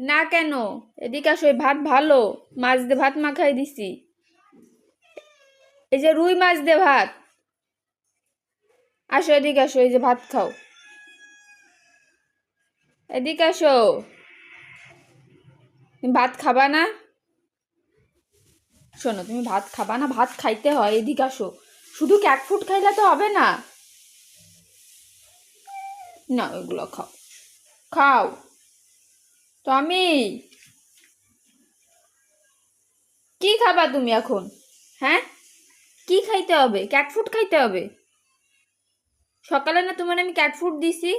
না কেন? এদিকে আসো ভাত ভালো। মাছ দিয়ে ভাত মাখাই দিছি। এই যে রুই মাছ দিয়ে ভাত। আসো, এদিকে আসো, এই যে ভাত খাও। এদিকে আসো। তুমি ভাত খাবা না? শোনো, তুমি ভাত খাবা না, ভাত খাইতে হয়। এদিকে আসো। শুধু ক্যাট ফুড খাইলে তো হবে না? না, ওইগুলো খাও। খাও। টমি, কি খাবা তুমি এখন? হ্যাঁ? কি খাইতে হবে? ক্যাট ফুড খাইতে হবে? সকালে না তোমার আমি ক্যাট ফুড দিছি।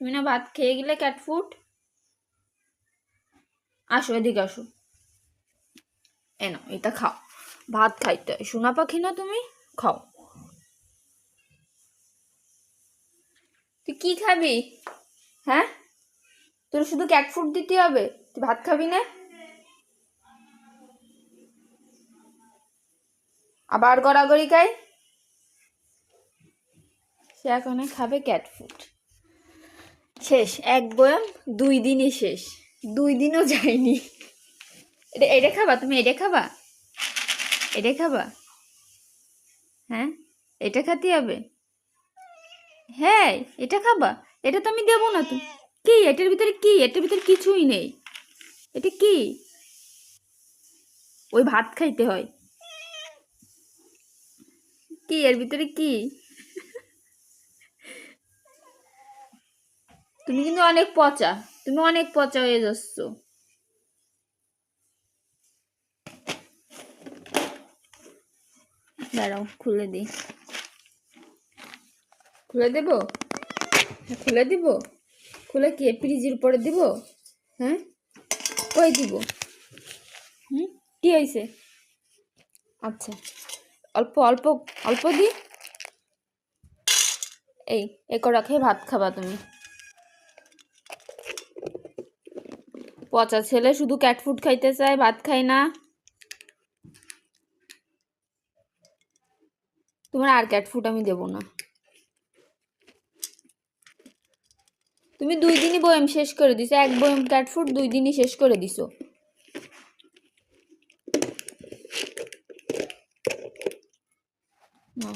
তুমি না ভাত খেয়ে গেলে ক্যাট ফুড আসো, এদিকে আসো। এ নাও, এটা খাও। ভাত খাইতে হয়। সোনা পাখি না তুমি? খাও। তুই কি খাবি? হ্যাঁ? তোর শুধু ক্যাট ফুড দিতে হবে? তুই ভাত খাবি না? আবার গড়াগড়ি খাই সে এখন খাবে ক্যাট ফুড শেষ, এক বয়াম, দুই দিনই শেষ। দুই দিনও যায়নি। এটা এটা খাবা? তুমি এটা খাবা? এটা খাবা? হ্যাঁ? এটা খাতে হবে? হ্যাঁ এটা খাবা। এটা তো আমি দেবো না তো। কি? এটার ভিতরে কি? এটার ভিতরে কিছুই নেই। এটা কি? ওই ভাত খাইতে হয়। কি? এর ভিতরে কি? তুমি কিন্তু অনেক পচা। তুমি অনেক পচা হয়ে যাচ্ছ। দাঁড়াও, খুলে দিই। খুলে দেব? খুলে দিব? খুলে কি ফ্রিজের উপরে দিব? হ্যাঁ? কই দিব? হুম? কি হয়েছে আচ্ছা। অল্প অল্প অল্প দি। এই এ খেয়ে ভাত খাবা তুমি। পচা ছেলে শুধু ক্যাট ফুড খাইতে চায়, ভাত খায় না। তোমার আর ক্যাট ফুড আমি দেবো না। তুমি দুই দিনই বয়ম শেষ করে দিছো, এক বয়ম ক্যাট ফুড দুই দিনই শেষ করে দিছো নাও।